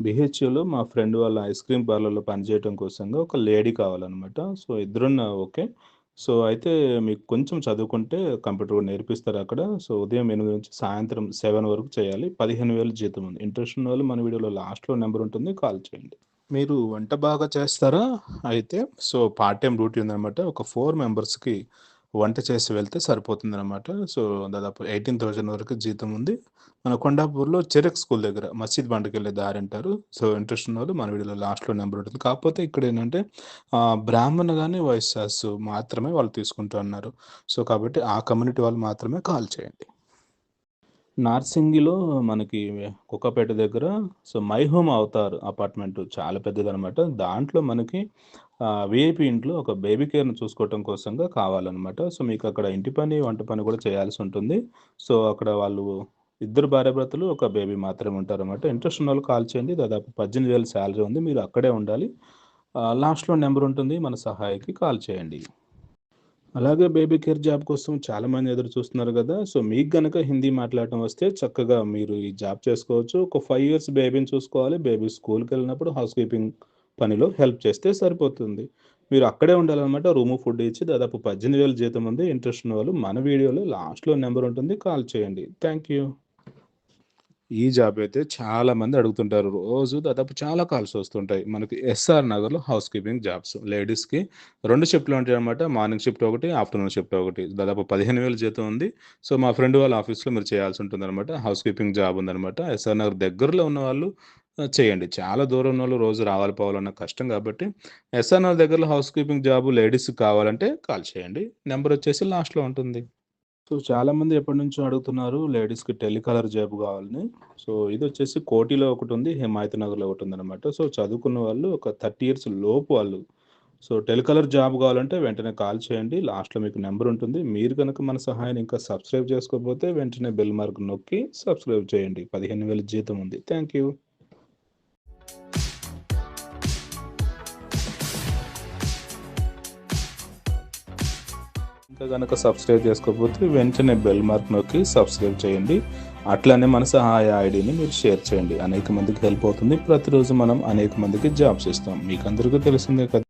బిహెచ్యూలో మా ఫ్రెండ్ వాళ్ళ ice cream పార్లర్‌లో పనిచేయటం కోసంగా ఒక లేడీ కావాలన్నమాట సో, ఇద్దరున్న ఓకే. సో, అయితే మీకు కొంచెం చదువుకుంటే కంప్యూటర్ కూడా నేర్పిస్తారక్కడ. సో, ఉదయం ఎనిమిది నుంచి సాయంత్రం సెవెన్ వరకు చేయాలి. 15,000 జీతం ఉంది. ఇంట్రెస్ట్ ఉన్న వాళ్ళు మన వీడియోలో లాస్ట్‌లో నెంబర్ ఉంటుంది. కాల్ చేయండి. మీరు వంట బాగా చేస్తారా? అయితే సో, పార్ట్ టైం డ్యూటీ ఉందనమాట. ఒక ఫోర్ మెంబర్స్‌కి వంట చేసి వెళ్తే సరిపోతుందనమాట. సో, దాదాపు 18,000 వరకు జీతం ఉంది. మన కొండాపూర్‌లో చెరక్ స్కూల్ దగ్గర మసీద్ పండగ వెళ్ళే దారి అంటారు సో, ఇంట్రెస్ట్ ఉన్నోళ్ళు మన వీడియోలో లాస్ట్‌లో నెంబర్ ఉంటుంది. కాకపోతే ఇక్కడ ఏంటంటే బ్రాహ్మణ కానీ వైశ్యాస్ మాత్రమే వాళ్ళు తీసుకుంటూ అన్నారు. సో, కాబట్టి ఆ కమ్యూనిటీ వాళ్ళు మాత్రమే కాల్ చేయండి. నార్సింగిలో మనకి కుక్కపేట దగ్గర so, My Home Avatar apartment చాలా పెద్దదనమాట. దాంట్లో మనకి విఐపి వీఐపీ ఇంట్లో ఒక బేబీ కేర్‌ని చూసుకోవటం కోసంగా కావాలన్నమాట సో, మీకు అక్కడ ఇంటి పని, వంట పని కూడా చేయాల్సి ఉంటుంది సో, అక్కడ వాళ్ళు ఇద్దరు భార్యాభర్తలు, ఒక బేబీ మాత్రమే ఉంటారనమాట. ఇంట్రెస్ట్ ఉన్న వాళ్ళు కాల్ చేయండి. దాదాపు పద్దెనిమిది వేల శాలరీ ఉంది. మీరు అక్కడే ఉండాలి. లాస్ట్‌లో నెంబర్ ఉంటుంది. మన సహాయకి కాల్ చేయండి. అలాగే బేబీ కేర్ జాబ్ కోసం చాలామంది ఎదురు చూస్తున్నారు కదా సో, మీకు గనక హిందీ మాట్లాడటం వస్తే చక్కగా మీరు ఈ జాబ్ చేసుకోవచ్చు. ఒక ఫైవ్ ఇయర్స్ బేబీని చూసుకోవాలి. బేబీ స్కూల్కి వెళ్ళినప్పుడు హౌస్ కీపింగ్ పనిలో హెల్ప్ చేస్తే సరిపోతుంది. మీరు అక్కడే ఉండాలన్నమాట రూము, ఫుడ్ ఇచ్చి దాదాపు 18,000 జీతం ఉంది. ఇంట్రెస్ట్ ఉన్న వాళ్ళు మన వీడియోలో లాస్ట్‌లో నెంబర్ ఉంటుంది. కాల్ చేయండి. Thank you. ఈ జాబ్ అయితే చాలా మంది అడుగుతుంటారు. రోజు దాదాపు చాలా కాల్స్ వస్తుంటాయి. మనకి ఎస్ఆర్ నగర్‌లో హౌస్ కీపింగ్ జాబ్స్. లేడీస్‌కి రెండు షిఫ్ట్‌లు ఉంటాయి అనమాట మార్నింగ్ షిఫ్ట్ ఒకటి, ఆఫ్టర్‌నూన్ షిఫ్ట్ ఒకటి. దాదాపు 15,000 జీతం ఉంది. సో, మా ఫ్రెండ్ వాళ్ళ ఆఫీస్‌లో మీరు చేయాల్సి ఉంటుంది అనమాట హౌస్ కీపింగ్ జాబ్ ఉందనమాట ఎస్ఆర్ నగర్ దగ్గరలో ఉన్నవాళ్ళు వాళ్ళు చేయండి. చాలా దూరం ఉన్నోళ్ళు రోజు రావాలి పోవాలన్న కష్టం కాబట్టి ఎస్ఆర్ నగర్ దగ్గరలో హౌస్ కీపింగ్ జాబ్ లేడీస్‌కి కావాలంటే కాల్ చేయండి. నెంబర్ వచ్చేసి లాస్ట్‌లో ఉంటుంది. సో, చాలామంది ఎప్పటినుంచో అడుగుతున్నారు లేడీస్‌కి టెలికాలర్ జాబ్ కావాలని. సో, ఇది వచ్చేసి కోటిలో ఒకటుంది. హిమాయత్ నగర్‌లో ఒకటుందనమాట. సో, చదువుకున్న వాళ్ళు ఒక 30 ఇయర్స్ లోపు వాళ్ళు సో, టెలికాలర్ జాబ్ కావాలంటే వెంటనే కాల్ చేయండి. లాస్ట్‌లో మీకు నెంబర్ ఉంటుంది. మీరు కనుక మన సహాయాన్ని ఇంకా సబ్స్క్రైబ్ చేసుకోకపోతే వెంటనే బెల్ మార్క్ నొక్కి సబ్స్క్రైబ్ చేయండి. 15,000 జీతం ఉంది. Thank you. ఇంకా గనక సబ్స్క్రైబ్ చేసుకోకపోతే వెంటనే బెల్ మార్క్ నొక్కి సబ్స్క్రైబ్ చేయండి. అట్లనే మన సహాయ ఐడిని మీరు షేర్ చేయండి. అనేక మందికి హెల్ప్ అవుతుంది. ప్రతిరోజు మనం అనేక మందికి జాబ్స్ ఇస్తాం. మీకు అందరికీ తెలిసిందే కదా!